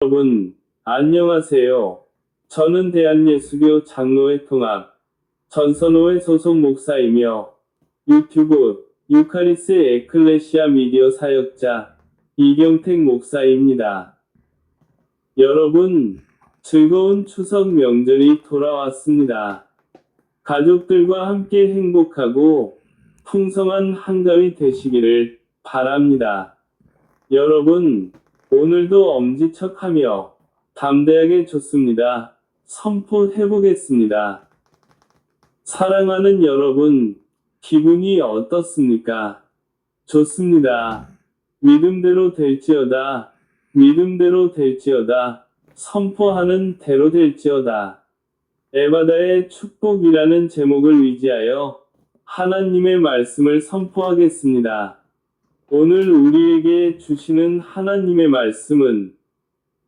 여러분, 안녕하세요. 저는 대한예수교 장로회 통합 전선호회 소속 목사이며 유튜브 유카리스 에클레시아 미디어 사역자 이경택 목사입니다. 여러분, 즐거운 추석 명절이 돌아왔습니다. 가족들과 함께 행복하고 풍성한 한가위 되시기를 바랍니다. 여러분, 오늘도 엄지척하며 담대하게 좋습니다. 선포해보겠습니다. 사랑하는 여러분, 기분이 어떻습니까? 좋습니다. 믿음대로 될지어다. 믿음대로 될지어다. 선포하는 대로 될지어다. 에바다의 축복이라는 제목을 위지하여 하나님의 말씀을 선포하겠습니다. 오늘 우리에게 주시는 하나님의 말씀은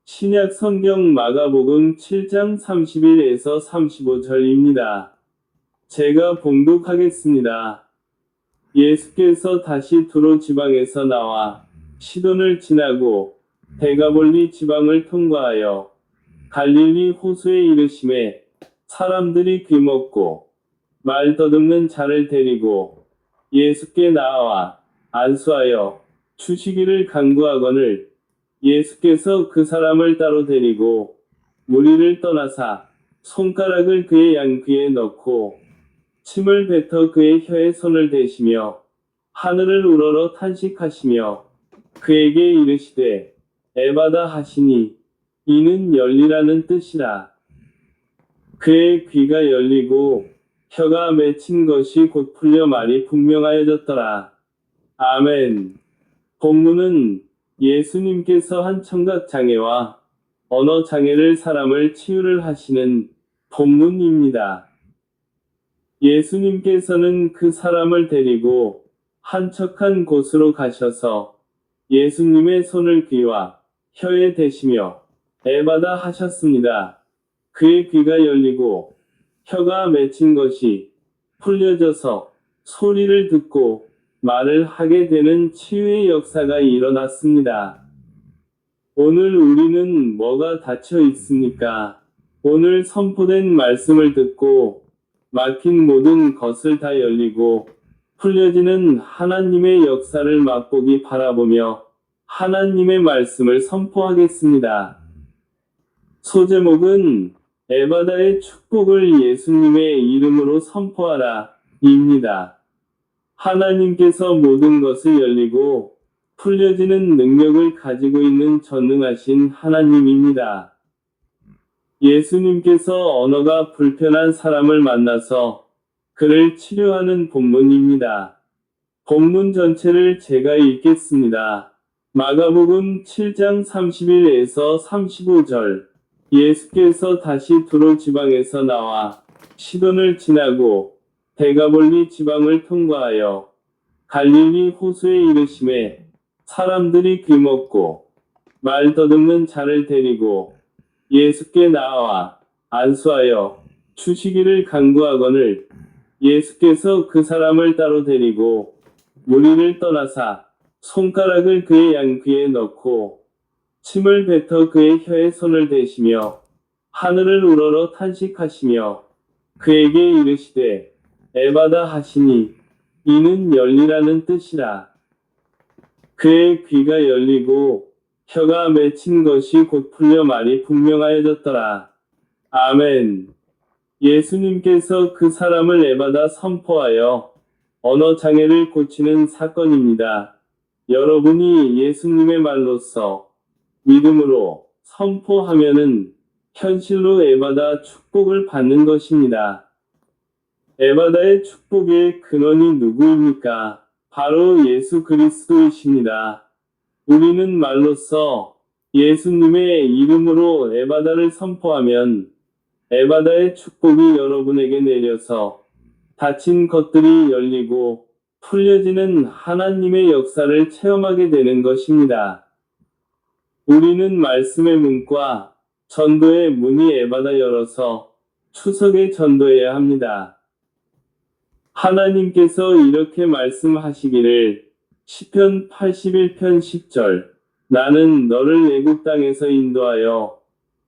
신약 성경 마가복음 7장 31에서 35절입니다. 제가 봉독하겠습니다. 예수께서 다시 두로 지방에서 나와 시돈을 지나고 대가볼리 지방을 통과하여 갈릴리 호수에 이르심에 사람들이 귀먹고 말 더듬는 자를 데리고 예수께 나와 안수하여 주시기를 간구하거늘 예수께서 그 사람을 따로 데리고 무리를 떠나사 손가락을 그의 양귀에 넣고 침을 뱉어 그의 혀에 손을 대시며 하늘을 우러러 탄식하시며 그에게 이르시되 에바다 하시니 이는 열리라는 뜻이라 그의 귀가 열리고 혀가 맺힌 것이 곧 풀려 말이 분명하여졌더라. 아멘. 본문은 예수님께서 한 청각 장애와 언어 장애를 사람을 치유를 하시는 본문입니다. 예수님께서는 그 사람을 데리고 한척한 곳으로 가셔서 예수님의 손을 귀와 혀에 대시며 에바다 하셨습니다. 그의 귀가 열리고 혀가 맺힌 것이 풀려져서 소리를 듣고 말을 하게 되는 치유의 역사가 일어났습니다. 오늘 우리는 뭐가 닫혀 있습니까? 오늘 선포된 말씀을 듣고 막힌 모든 것을 다 열리고 풀려지는 하나님의 역사를 맛보기 바라보며 하나님의 말씀을 선포하겠습니다. 소제목은 에바다의 축복을 예수님의 이름으로 선포하라 입니다. 하나님께서 모든 것을 열리고 풀려지는 능력을 가지고 있는 전능하신 하나님입니다. 예수님께서 언어가 불편한 사람을 만나서 그를 치료하는 본문입니다. 본문 전체를 제가 읽겠습니다. 마가복음 7장 31에서 35절 예수께서 다시 두로 지방에서 나와 시돈을 지나고 대가볼리 지방을 통과하여 갈릴리 호수에 이르심에 사람들이 귀먹고 말 더듬는 자를 데리고 예수께 나와 안수하여 주시기를 간구하거늘 예수께서 그 사람을 따로 데리고 무리를 떠나사 손가락을 그의 양귀에 넣고 침을 뱉어 그의 혀에 손을 대시며 하늘을 우러러 탄식하시며 그에게 이르시되 에바다 하시니 이는 열리라는 뜻이라 그의 귀가 열리고 혀가 맺힌 것이 곧 풀려 말이 분명하여졌더라. 아멘. 예수님께서 그 사람을 에바다 선포하여 언어 장애를 고치는 사건입니다. 여러분이 예수님의 말로써 믿음으로 선포하면은 현실로 에바다 축복을 받는 것입니다. 에바다의 축복의 근원이 누구입니까? 바로 예수 그리스도이십니다. 우리는 말로써 예수님의 이름으로 에바다를 선포하면 에바다의 축복이 여러분에게 내려서 닫힌 것들이 열리고 풀려지는 하나님의 역사를 체험하게 되는 것입니다. 우리는 말씀의 문과 전도의 문이 에바다 열어서 추석에 전도해야 합니다. 하나님께서 이렇게 말씀하시기를 시편 81편 10절 나는 너를 애굽 땅에서 인도하여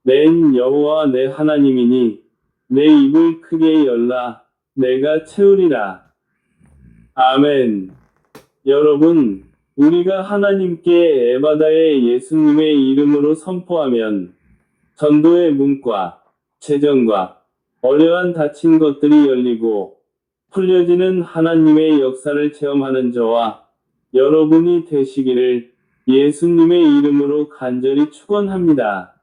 낸 여호와 내 하나님이니 내 입을 크게 열라 내가 채우리라. 아멘. 여러분, 우리가 하나님께 에바다의 예수님의 이름으로 선포하면 전도의 문과 재정과 어려운 닫힌 것들이 열리고 풀려지는 하나님의 역사를 체험하는 저와 여러분이 되시기를 예수님의 이름으로 간절히 축원합니다.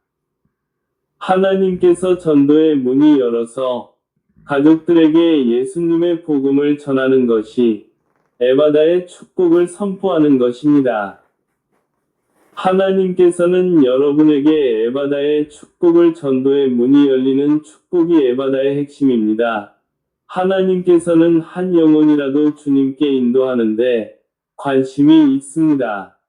하나님께서 전도의 문이 열어서 가족들에게 예수님의 복음을 전하는 것이 에바다의 축복을 선포하는 것입니다. 하나님께서는 여러분에게 에바다의 축복을 전도의 문이 열리는 축복이 에바다의 핵심입니다. 하나님께서는 한 영혼이라도 주님께 인도하는데 관심이 있습니다.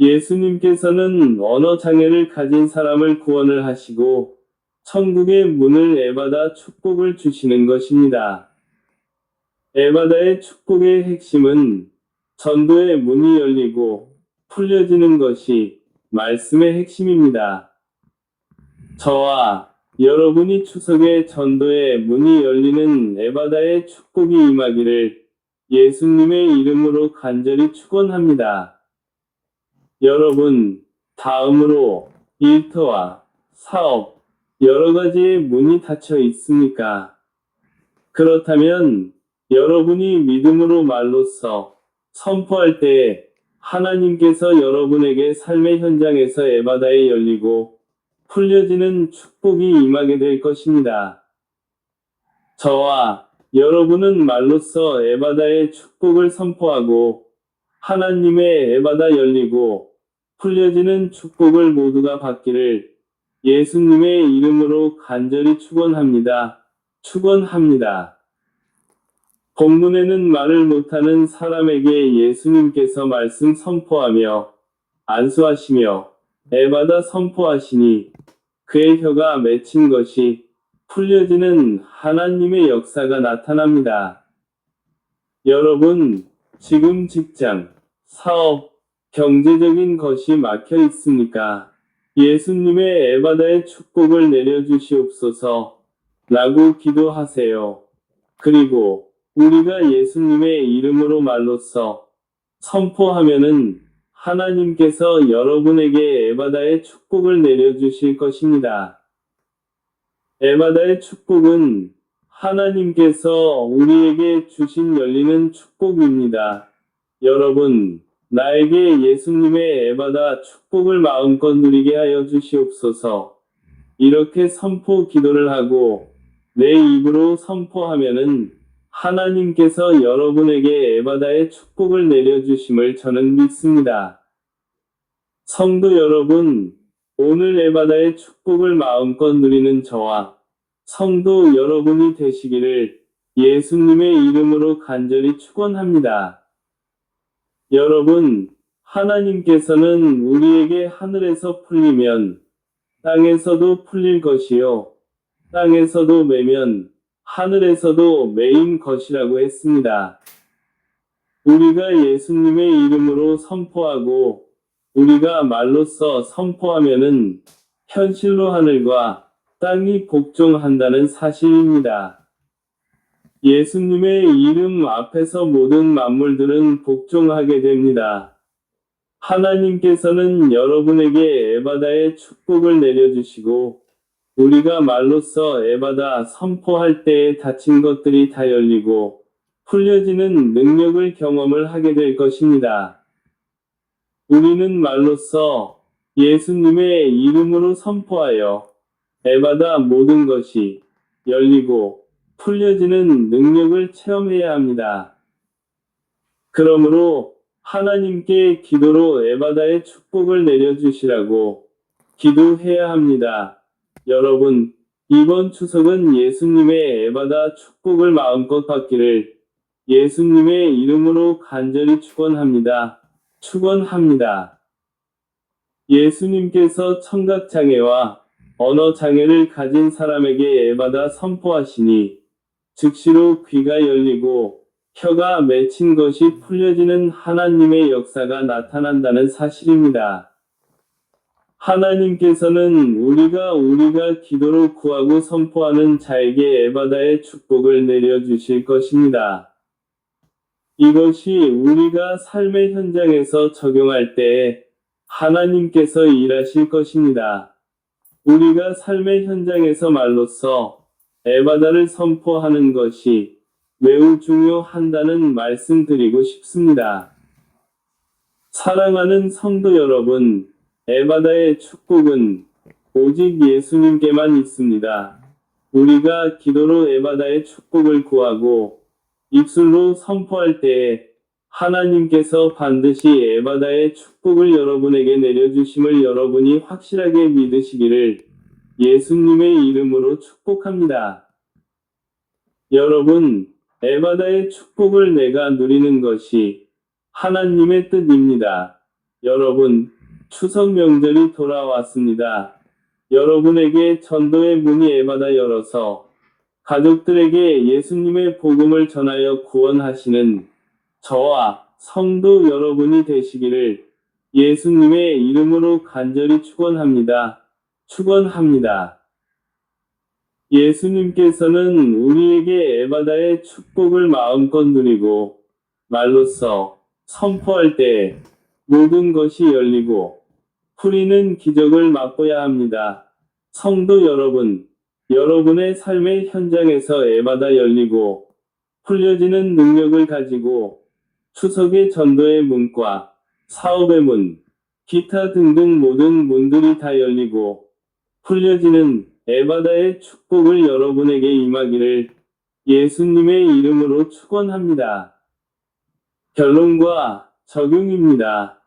예수님께서는 언어 장애를 가진 사람을 구원을 하시고 천국의 문을 에바다 축복을 주시는 것입니다. 에바다의 축복의 핵심은 전도의 문이 열리고 풀려지는 것이 말씀의 핵심입니다. 저와 여러분이 추석의 전도의 문이 열리는 에바다의 축복이 임하기를 예수님의 이름으로 간절히 축원합니다. 여러분, 다음으로 일터와 사업, 여러 가지의 문이 닫혀 있습니까? 그렇다면 여러분이 믿음으로 말로써 선포할 때에 하나님께서 여러분에게 삶의 현장에서 에바다에 열리고 풀려지는 축복이 임하게 될 것입니다. 저와 여러분은 말로써 에바다의 축복을 선포하고 하나님의 에바다 열리고 풀려지는 축복을 모두가 받기를 예수님의 이름으로 간절히 축원합니다. 축원합니다. 본문에는 말을 못하는 사람에게 예수님께서 말씀 선포하며 안수하시며 에바다 선포하시니 그의 혀가 맺힌 것이 풀려지는 하나님의 역사가 나타납니다. 여러분, 지금 직장, 사업, 경제적인 것이 막혀 있습니까? 예수님의 에바다의 축복을 내려주시옵소서 라고 기도하세요. 그리고 우리가 예수님의 이름으로 말로써 선포하면은 하나님께서 여러분에게 에바다의 축복을 내려주실 것입니다. 에바다의 축복은 하나님께서 우리에게 주신 열리는 축복입니다. 여러분, 나에게 예수님의 에바다 축복을 마음껏 누리게 하여 주시옵소서. 이렇게 선포 기도를 하고 내 입으로 선포하면은 하나님께서 여러분에게 에바다의 축복을 내려주심을 저는 믿습니다. 성도 여러분, 오늘 에바다의 축복을 마음껏 누리는 저와 성도 여러분이 되시기를 예수님의 이름으로 간절히 축원합니다. 여러분, 하나님께서는 우리에게 하늘에서 풀리면 땅에서도 풀릴 것이요. 땅에서도 매면 하늘에서도 매인 것이라고 했습니다. 우리가 예수님의 이름으로 선포하고 우리가 말로써 선포하면은 현실로 하늘과 땅이 복종한다는 사실입니다. 예수님의 이름 앞에서 모든 만물들은 복종하게 됩니다. 하나님께서는 여러분에게 에바다의 축복을 내려주시고 우리가 말로써 에바다 선포할 때에 닫힌 것들이 다 열리고 풀려지는 능력을 경험을 하게 될 것입니다. 우리는 말로써 예수님의 이름으로 선포하여 에바다 모든 것이 열리고 풀려지는 능력을 체험해야 합니다. 그러므로 하나님께 기도로 에바다의 축복을 내려주시라고 기도해야 합니다. 여러분, 이번 추석은 예수님의 에바다 축복을 마음껏 받기를 예수님의 이름으로 간절히 축원합니다. 축원합니다. 예수님께서 청각장애와 언어장애를 가진 사람에게 에바다 선포하시니 즉시로 귀가 열리고 혀가 맺힌 것이 풀려지는 하나님의 역사가 나타난다는 사실입니다. 하나님께서는 우리가 우리가 기도로 구하고 선포하는 자에게 에바다의 축복을 내려주실 것입니다. 이것이 우리가 삶의 현장에서 적용할 때 하나님께서 일하실 것입니다. 우리가 삶의 현장에서 말로써 에바다를 선포하는 것이 매우 중요한다는 말씀드리고 싶습니다. 사랑하는 성도 여러분, 에바다의 축복은 오직 예수님께만 있습니다. 우리가 기도로 에바다의 축복을 구하고 입술로 선포할 때에 하나님께서 반드시 에바다의 축복을 여러분에게 내려주심을 여러분이 확실하게 믿으시기를 예수님의 이름으로 축복합니다. 여러분, 에바다의 축복을 내가 누리는 것이 하나님의 뜻입니다. 여러분, 추석 명절이 돌아왔습니다. 여러분에게 전도의 문이 에바다 열어서 가족들에게 예수님의 복음을 전하여 구원하시는 저와 성도 여러분이 되시기를 예수님의 이름으로 간절히 축원합니다. 축원합니다. 예수님께서는 우리에게 에바다의 축복을 마음껏 누리고 말로써 선포할 때 모든 것이 열리고 풀리는 기적을 맛보야 합니다. 성도 여러분, 여러분의 삶의 현장에서 에바다 열리고 풀려지는 능력을 가지고 추석의 전도의 문과 사업의 문, 기타 등등 모든 문들이 다 열리고 풀려지는 에바다의 축복을 여러분에게 임하기를 예수님의 이름으로 축원합니다. 결론과 적용입니다.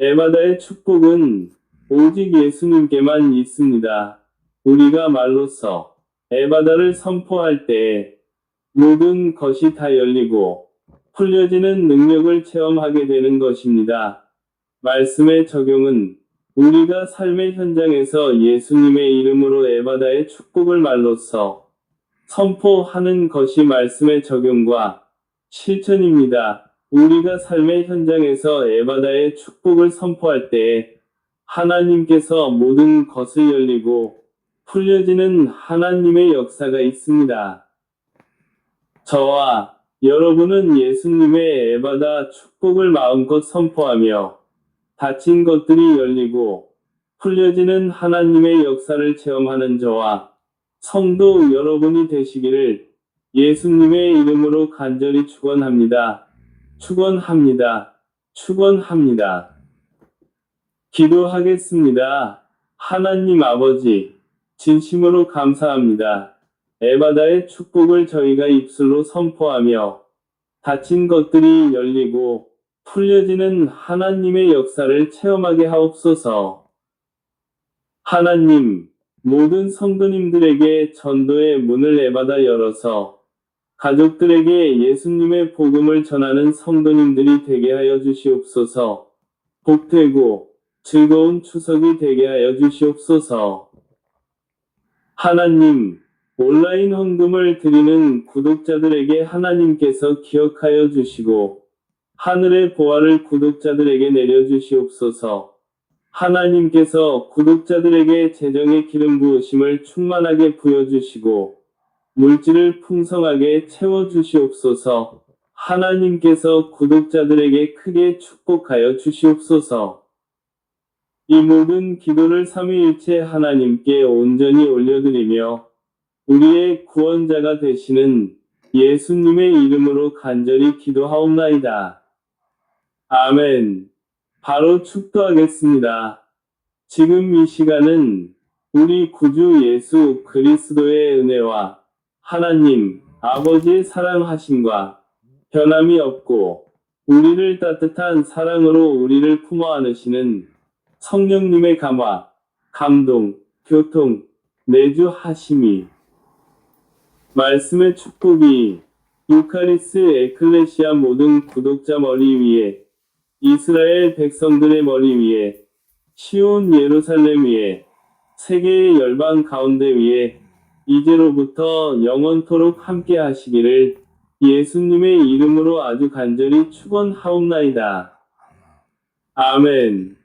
에바다의 축복은 오직 예수님께만 있습니다. 우리가 말로써 에바다를 선포할 때 모든 것이 다 열리고 풀려지는 능력을 체험하게 되는 것입니다. 말씀의 적용은 우리가 삶의 현장에서 예수님의 이름으로 에바다의 축복을 말로써 선포하는 것이 말씀의 적용과 실천입니다. 우리가 삶의 현장에서 에바다의 축복을 선포할 때 하나님께서 모든 것을 열리고 풀려지는 하나님의 역사가 있습니다. 저와 여러분은 예수님의 에바다 축복을 마음껏 선포하며 닫힌 것들이 열리고 풀려지는 하나님의 역사를 체험하는 저와 성도 여러분이 되시기를 예수님의 이름으로 간절히 축원합니다. 축원합니다. 축원합니다. 기도하겠습니다. 하나님 아버지, 진심으로 감사합니다. 에바다의 축복을 저희가 입술로 선포하며 닫힌 것들이 열리고 풀려지는 하나님의 역사를 체험하게 하옵소서. 하나님, 모든 성도님들에게 전도의 문을 에바다 열어서 가족들에게 예수님의 복음을 전하는 성도님들이 되게 하여 주시옵소서. 복되고 즐거운 추석이 되게 하여 주시옵소서. 하나님, 온라인 헌금을 드리는 구독자들에게 하나님께서 기억하여 주시고, 하늘의 보화를 구독자들에게 내려주시옵소서. 하나님께서 구독자들에게 재정의 기름 부으심을 충만하게 부여주시고, 물질을 풍성하게 채워주시옵소서. 하나님께서 구독자들에게 크게 축복하여 주시옵소서. 이 모든 기도를 삼위일체 하나님께 온전히 올려드리며 우리의 구원자가 되시는 예수님의 이름으로 간절히 기도하옵나이다. 아멘. 바로 축도하겠습니다. 지금 이 시간은 우리 구주 예수 그리스도의 은혜와 하나님 아버지의 사랑하심과 변함이 없고 우리를 따뜻한 사랑으로 우리를 품어 안으시는 성령님의 감화, 감동, 교통, 내주하심이 말씀의 축복이 유카리스 에클레시아 모든 구독자 머리 위에 이스라엘 백성들의 머리 위에 시온 예루살렘 위에 세계의 열방 가운데 위에 이제로부터 영원토록 함께 하시기를 예수님의 이름으로 아주 간절히 축원하옵나이다. 아멘.